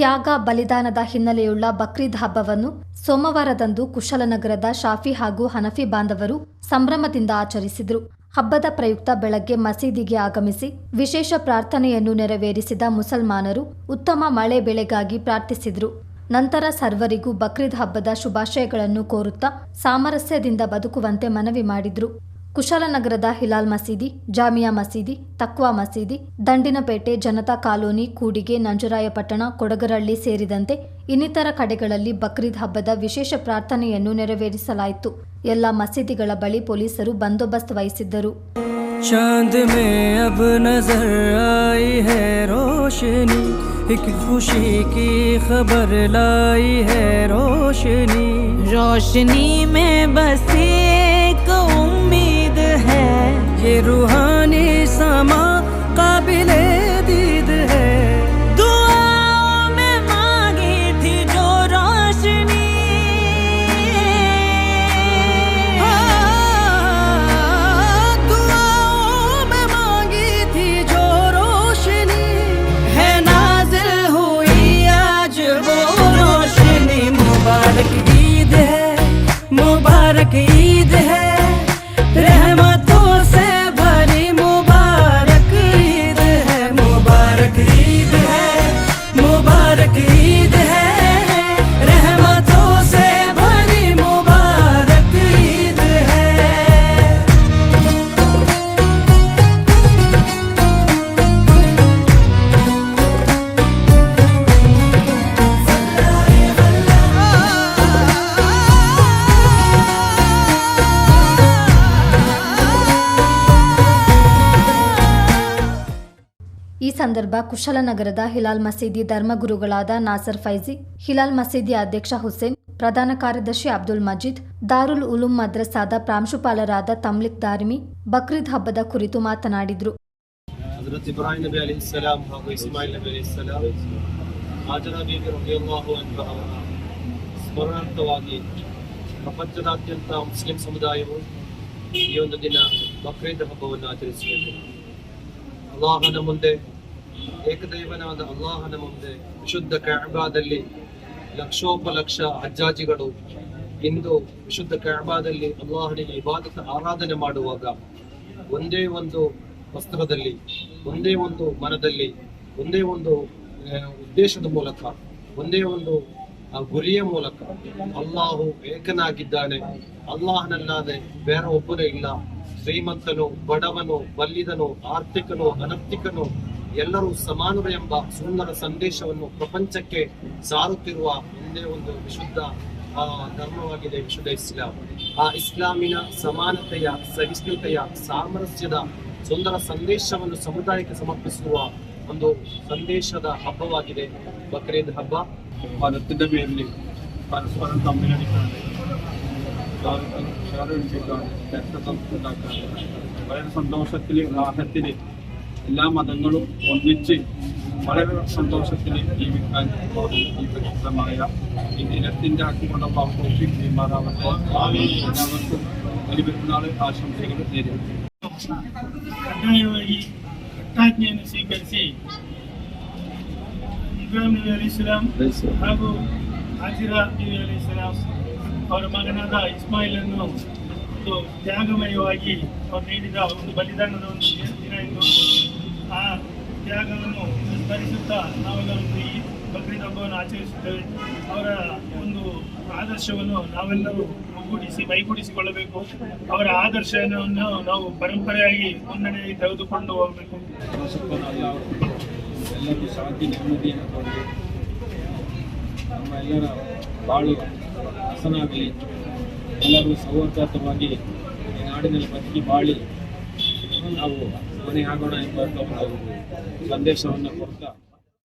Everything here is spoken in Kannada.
ತ್ಯಾಗ ಬಲಿದಾನದ ಹಿನ್ನೆಲೆಯುಳ್ಳ ಬಕ್ರೀದ್ ಹಬ್ಬವನ್ನು ಸೋಮವಾರದಂದು ಕುಶಲನಗರದ ಶಾಫಿ ಹಾಗೂ ಹನಫಿ ಬಾಂಧವರು ಸಂಭ್ರಮದಿಂದ ಆಚರಿಸಿದರು. ಹಬ್ಬದ ಪ್ರಯುಕ್ತ ಬೆಳಗ್ಗೆ ಮಸೀದಿಗೆ ಆಗಮಿಸಿ ವಿಶೇಷ ಪ್ರಾರ್ಥನೆಯನ್ನು ನೆರವೇರಿಸಿದ ಮುಸಲ್ಮಾನರು ಉತ್ತಮ ಮಳೆ ಬೆಳೆಗಾಗಿ ಪ್ರಾರ್ಥಿಸಿದರು. ನಂತರ ಸರ್ವರಿಗೂ ಬಕ್ರೀದ್ ಹಬ್ಬದ ಶುಭಾಶಯಗಳನ್ನು ಕೋರುತ್ತಾ ಸಾಮರಸ್ಯದಿಂದ ಬದುಕುವಂತೆ ಮನವಿ ಮಾಡಿದ್ರು. ಕುಶಾಲನಗರದ ಹಿಲಾಲ್ ಮಸೀದಿ ಜಾಮಿಯಾ ಮಸೀದಿ ತಕ್ವಾ ಮಸೀದಿ ದಂಡಿನಪೇಟೆ ಜನತಾ ಕಾಲೋನಿ ಕೂಡಿಗೆ ನಂಜರಾಯಪಟ್ಟಣ ಕೊಡಗರಳ್ಳಿ ಸೇರಿದಂತೆ ಇನ್ನಿತರ ಕಡೆಗಳಲ್ಲಿ ಬಕ್ರೀದ್ ಹಬ್ಬದ ವಿಶೇಷ ಪ್ರಾರ್ಥನೆಯನ್ನು ನೆರವೇರಿಸಲಾಯಿತು ಎಲ್ಲ ಮಸೀದಿಗಳ ಬಳಿ ಪೊಲೀಸರು ಬಂದೋಬಸ್ತ್ ವಹಿಸಿದ್ದರು चांद में अब नजर आई है रोशनी एक खुशी की खबर लाई है रोशनी रोशनी में बस एक उम्मीद है ये रूहानी समा ಈ ಸಂದರ್ಭ ಕುಶಲನಗರದ ಹಿಲಾಲ್ ಮಸೀದಿ ಧರ್ಮಗುರುಗಳಾದ ನಾಸರ್ ಫೈಜಿ, ಹಿಲಾಲ್ ಮಸೀದಿ ಅಧ್ಯಕ್ಷ ಹುಸೇನ್, ಪ್ರಧಾನ ಕಾರ್ಯದರ್ಶಿ ಅಬ್ದುಲ್ ಮಜೀದ್, ದಾರುಲ್ ಉಲುಂ ಮದ್ರಸಾದ ಪ್ರಾಂಶುಪಾಲರಾದ ತಮ್ಲಿಕ್ ದಾರಿಮಿ ಬಕ್ರೀದ್ ಹಬ್ಬದ ಕುರಿತು ಮಾತನಾಡಿದರು. ಸ್ಮರಣಾರ್ಥವಾಗಿ ಪ್ರಪಂಚದಾದ್ಯಂತ ಮುಸ್ಲಿಂ ಸಮುದಾಯವು ಈ ಒಂದು ದಿನ ಬಕ್ರೀದ್ ಹಬ್ಬವನ್ನು ಆಚರಿಸಬೇಕು ಅಲ್ಲಾಹನ ಮುಂದೆ ಏಕದೈವನಾದ ಅಲ್ಲಾಹನ ಮುಂದೆ ವಿಶುದ್ಧ ಕ್ಯಾಬಾದಲ್ಲಿ ಲಕ್ಷೋಪಲಕ್ಷ ಅಜ್ಜಾಜಿಗಳು ಇಂದು ವಿಶುದ್ಧ ಕ್ಯಾಬಾದಲ್ಲಿ ಅಲ್ಲಾಹನಿಗೆ ಇಬಾದತ ಆರಾಧನೆ ಮಾಡುವಾಗ ಒಂದೇ ಒಂದು ವಸ್ತ್ರದಲ್ಲಿ, ಒಂದೇ ಒಂದು ಮನದಲ್ಲಿ, ಒಂದೇ ಒಂದು ಉದ್ದೇಶದ ಮೂಲಕ, ಒಂದೇ ಒಂದು ಗುರಿಯ ಮೂಲಕ ಅಲ್ಲಾಹು ಏಕನಾಗಿದ್ದಾನೆ. ಅಲ್ಲಾಹನಲ್ಲಾದೆ ಬೇರೆ ಒಬ್ಬನೇ ಇಲ್ಲ. ಶ್ರೀಮಂತನು, ಬಡವನು, ಬಲ್ಲಿದನು, ಆರ್ಥಿಕನು, ಅನರ್ಥಿಕನು ಎಲ್ಲರೂ ಸಮಾನರು ಎಂಬ ಸುಂದರ ಸಂದೇಶವನ್ನು ಪ್ರಪಂಚಕ್ಕೆ ಸಾರುತ್ತಿರುವ ಒಂದೇ ಒಂದು ವಿಶುದ್ಧ ಆ, ಧರ್ಮವಾಗಿದೆ ವಿಶುದ್ಧ ಇಸ್ಲಾಂ ಆ ಇಸ್ಲಾಮಿನ ಸಮಾನತೆಯ ಸಹಿಷ್ಣುತೆಯ ಸಾಮರಸ್ಯದ ಸುಂದರ ಸಂದೇಶವನ್ನು ಸಮುದಾಯಕ್ಕೆ ಸಮರ್ಪಿಸುವ ಒಂದು ಸಂದೇಶದ ಹಬ್ಬವಾಗಿದೆ ಬಕ್ರೀದ್ ಹಬ್ಬ മതത്തിന്റെ പേരിൽ പരസ്പരം തമ്മിലടിക്കാണ്ട് ഷാറിടിപ്പിക്കാണ്ട് രക്തം ഉണ്ടാക്കാണ്ട് വളരെ സന്തോഷത്തിൽ റാഹത്തിൽ എല്ലാ മതങ്ങളും ഒന്നിച്ച് വളരെ സന്തോഷത്തിൽ ജീവിക്കാൻ ഈ പരിശുദ്ധമായ ഈ ദിനത്തിന്റെ ആക്കിക്കൊണ്ട ബാബോഷി മാറാവട്ടെ എല്ലാവർക്കും ഒരു പെരുന്നാൾ ആശംസകൾ നേരിടും ಕಡ್ಡಾಯವಾಗಿ ಕಟ್ಟಾಜ್ಞೆಯನ್ನು ಸ್ವೀಕರಿಸಿ ಇಬ್ರಾಹಿಂ ನಬಿ ಅಲಿ ಇಸ್ಲಾಂ ಹಾಗೂ ಹಾಜಿರಾ ನಬಿ ಅಲಿ ಇಸ್ಲಾಂ ಅವರ ಮಗನಾದ ಇಸ್ಮಾಯಿಲನ್ನು ಒಂದು ತ್ಯಾಗಮಯವಾಗಿ ಅವರು ನೀಡಿದ ಒಂದು ಬಲಿದಾನದ ಒಂದು ದಿನ- ದಿನ ಎಂದು ಆ ತ್ಯಾಗವನ್ನು ಸ್ಮರಿಸುತ್ತಾ ನಾವೆಲ್ಲರೂ ಈ ಬಕ್ರೀದ್ ಹಬ್ಬವನ್ನು ಆಚರಿಸುತ್ತೇವೆ. ಅವರ ಒಂದು ಆದರ್ಶವನ್ನು ನಾವೆಲ್ಲರೂ ಒಗ್ಗೂಡಿಸಿ, ಮೈಗೂಡಿಸಿಕೊಳ್ಳಬೇಕು. ಅವರ ಆದರ್ಶವನ್ನು ನಾವು ಪರಂಪರೆಯಾಗಿ ಮುನ್ನಡೆಯಾಗಿ ತೆಗೆದುಕೊಂಡು ಹೋಗಬೇಕು. ಎಲ್ಲರಿಗೂ ಶಾಂತಿ, ನೆಮ್ಮದಿಯನ್ನು ನಮ್ಮ ಎಲ್ಲರ ಬಾಳು ಹಸನಾಗಲಿ. ಎಲ್ಲರೂ ಸೌಹಾರ್ದಯುತವಾಗಿ ಈ ನಾಡಿನಲ್ಲಿ ಬದುಕಿ ಬಾಳಿ. ನಾವು ಮನೆ ಆಗೋಣ ಎಂಬ ಒಂದು ಸಂದೇಶವನ್ನು ಕೊಡ್ತಾ